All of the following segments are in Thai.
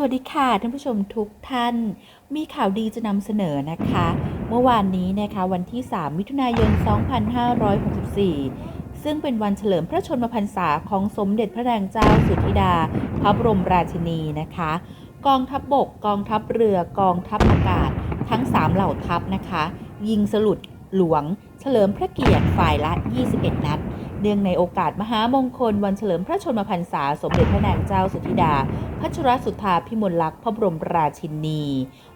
สวัสดีค่ะท่านผู้ชมทุกท่าน มีข่าวดีจะนำเสนอนะคะ เมื่อวานนี้นะคะวันที่ 3 มิถุนายน 2564 ซึ่งเป็นวันเฉลิมพระชนมพรรษาของสมเด็จพระนางเจ้าสุธิดา พระบรมราชินีนะคะ กองทัพบบก กองทัพเรือ กองทัพอากาศ ทั้ง 3 เหล่าทัพนะคะ ยิงสลุดหลวง ลิมพระเกียรติฝ่ายละ 21 นัด เนื่องในโอกาสมหามงคลวันเฉลิมพระชนมพรรษา สมเด็จพระนางเจ้าสุธิดา พัชรสุธาพิมลลักษณ์พระบรมราชินี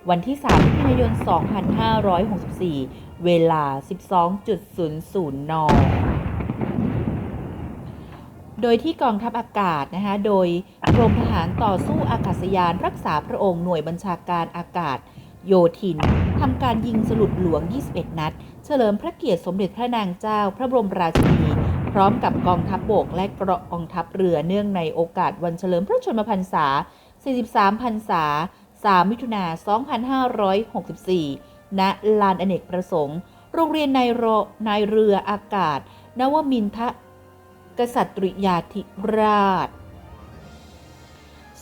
วันที่3มิถุนายน 2564 เวลา 12.00 นโดยที่กองทัพอากาศนะคะโดยกรมทหารต่อสู้อากาศยานรักษาพระองค์หน่วยบัญชาการอากาศ โยธินทำการยิงสลุดหลวง 21 นัด เฉลิมพระเกียรติสมเด็จพระนางเจ้า พระบรมราชินี พร้อมกับกองทัพบบกและกองทัพเรือเนื่องในโอกาสวันเฉลิมพระชนมพรรษา 43 พรรษา 3 มิถุนา 2564 ณ ลานอเนกประสงค์ โรงเรียนนายรนายเรืออากาศ นวมินทะกษัตริยาธิราช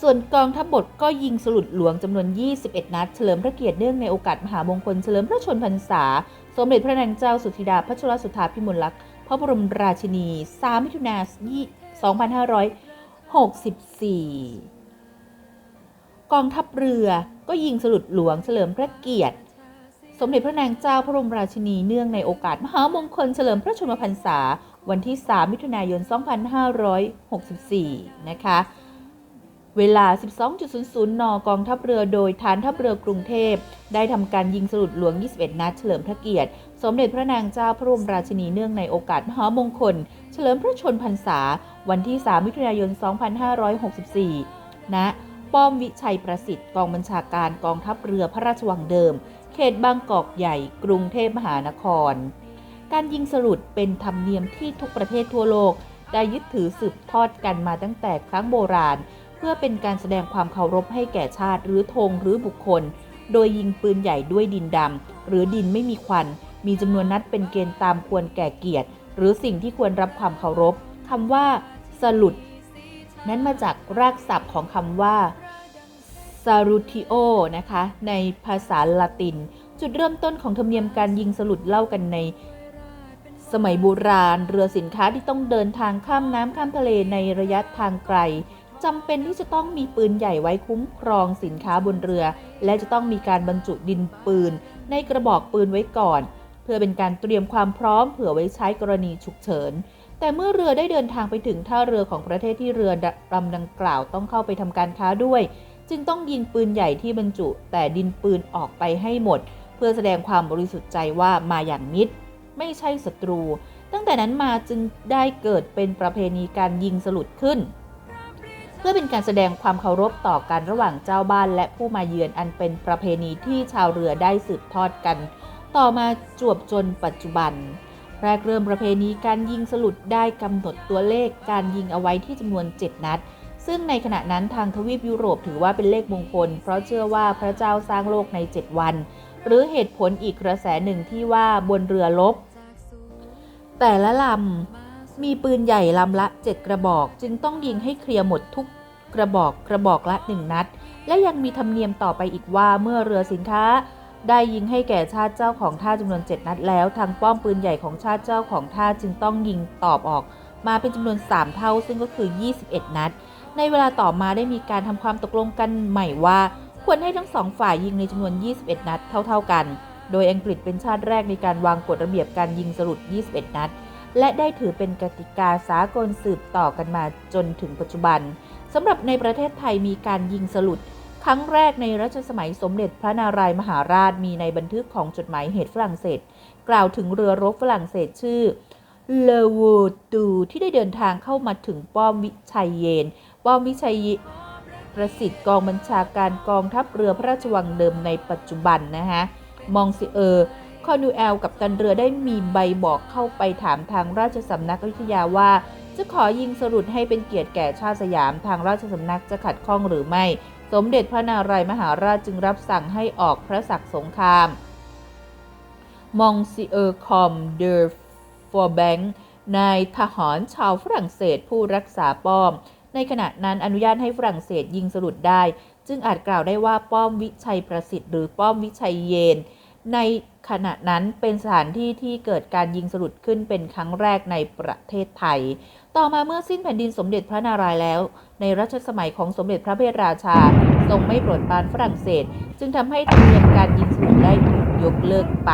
ส่วนกองทัพบกก็ยิงสลุดหลวงจำนวน 21 นัด เฉลิมพระเกียรติเนื่องในโอกาสมหามงคลเฉลิมพระชนมพรรษา สมเด็จพระนางเจ้าสุธิดาพัชรสุธาพิมลลักษณ์พระบรมราชินี 3 มิถุนายน 2564 กองทัพเรือก็ยิงสลุดหลวงเฉลิมพระเกียรติ สมเด็จพระนางเจ้าพระบรมราชินีเนื่องในโอกาสมหามงคลเฉลิมพระชนมพรรษา วันที่ 3 มิถุนายน 2564 นะคะ เวลา 12.00 น กองทัพเรือโดยฐานทัพเรือกรุงเทพ ได้ทำการยิงสลุดหลวง 21 นัด เฉลิมพระเกียรติ สมเด็จพระนางเจ้าพระบรมราชินีเนื่องในโอกาสมหามงคล เฉลิมพระชนพรรษา วันที่ 3 มิถุนายน 2564 ณ ป้อมวิชัยประสิทธิ์ กองบัญชาการกองทัพเรือพระราชวังเดิม เขตบางกอกใหญ่ กรุงเทพมหานคร การยิงสลุดเป็นธรรมเนียมที่ทุกประเทศทั่วโลก ได้ยึดถือสืบทอดกันมาตั้งแต่ครั้งโบราณ เพื่อเป็นการแสดงความเคารพให้แก่ชาติ หรือธงหรือบุคคล โดยยิงปืนใหญ่ด้วยดินดำหรือดินไม่มีควัน มีจำนวนนัดเป็นเกณฑ์ตามควรแก่เกียรติ หรือสิ่งที่ควรรับความเคารพคำว่าสลุดนั้นมาจากรากศัพท์ของคำว่า salutio นะคะ ในภาษาละติน จุดเริ่มต้นของธรรมเนียมการยิงสลุดเล่ากันในสมัยโบราณ เรือสินค้าที่ต้องเดินทางข้ามน้ำข้ามทะเลในระยะทางไกล จำเป็นที่จะต้องมีปืนใหญ่ไว้คุ้มครองสินค้าบนเรือ และจะต้องมีการบรรจุดินปืน ในกระบอกปืนไว้ก่อน เพื่อเป็นการเตรียมความพร้อมเผื่อไว้ใช้กรณีฉุกเฉิน แต่เมื่อเรือได้เดินทางไปถึงท่าเรือของประเทศที่เรือลำดังกล่าวต้องเข้าไปทำการค้าด้วย จึงต้องยิงปืนใหญ่ที่บรรจุ แต่ดินปืนออกไปให้หมด เพื่อแสดงความบริสุทธิ์ใจว่ามาอย่างมิตร ไม่ใช่ศัตรู ตั้งแต่นั้นมาจึงได้เกิดเป็นประเพณีการยิงสลุดขึ้น เพื่อเป็นการแสดงความเคารพต่อกันระหว่างเจ้าบ้านและผู้มาเยือนอันเป็นประเพณีที่ชาวเรือได้สืบทอดกัน ต่อมาจวบจนปัจจุบัน แรกเริ่มประเพณีการยิงสลุดได้กำหนดตัวเลขการยิงเอาไว้ที่จำนวน 7 นัด ซึ่งในขณะนั้นทางทวีปยุโรปถือว่าเป็นเลขมงคล เพราะเชื่อว่าพระเจ้าสร้างโลกใน 7 วัน หรือเหตุผลอีกกระแสหนึ่งที่ว่าบนเรือลบ แต่ละลำ มีปืนใหญ่ลำละ 7 กระบอก จึงต้องยิงให้เคลียร์หมดทุกกระบอกกระบอกละ 1 นัด และยังมีธรรมเนียมต่อไปอีกว่าเมื่อเรือสินค้า ได้ยิงให้แก่ชาติเจ้าของท่าจำนวน 7 นัดแล้ว ทางป้อมปืนใหญ่ของชาติเจ้าของท่าจึงต้องยิงตอบออก มาเป็นจำนวน 3 เท่า ซึ่งก็คือ 21 นัด ในเวลาต่อมาได้มีการทำความตกลงกันใหม่ว่า ควรให้ทั้งสองฝ่ายยิงในจำนวน 21 นัดเท่า ๆกัน โดยอังกฤษเป็นชาติแรกในการวางกฎระเบียบการยิงสลุด 21 นัด และได้ถือเป็นกติกาสากลสืบต่อกันมาจนถึงปัจจุบันสำหรับในประเทศไทยมีการยิงสลุดครั้งแรกในรัชสมัยสมเด็จพระนารายมหาราชมีในบันทึกของจดหมายเหตุฝรั่งเศส กล่าวถึงเรือรบฝรั่งเศสชื่อเลวูตูที่ได้เดินทางเข้ามาถึงป้อมวิชัยเยน ป้อมวิชัยประสิทธิ์กองบัญชาการกองทัพเรือพระราชวังเดิมในปัจจุบันนะฮะมองซิเออร์ คอนูเอลกับตันเรือได้มีใบบอกเข้าไปถามทางราชสำนักวิทยาว่า จะขอยิงสรุดให้เป็นเกียรติแก่ชาติสยามทางราชสำนักจะขัดข้องหรือไม่ สมเด็จพระนารายมหาราชจึงรับสั่งให้ออกพระศักสงครามมองซิเออร์คอมเดอร์ฟอร์แบงค์นายทหารชาวฝรั่งเศสผู้รักษาป้อม ในขณะนั้นอนุญาตให้ฝรั่งเศสยิงสลุดได้ จึงอาจกล่าวได้ว่าป้อมวิชัยประสิทธิ์หรือป้อมวิชัยเยน ใน ขณะนั้นเป็นสถานที่ที่เกิดการยิงสลุดขึ้นเป็นครั้งแรกในประเทศไทย ต่อมาเมื่อสิ้นแผ่นดินสมเด็จพระนารายณ์แล้ว ในรัชสมัยของสมเด็จพระเพทราชา ทรงไม่โปรดปรานฝรั่งเศส จึงทำให้ธรรมเนียมการยิงสลุดได้ถูกยกเลิกไป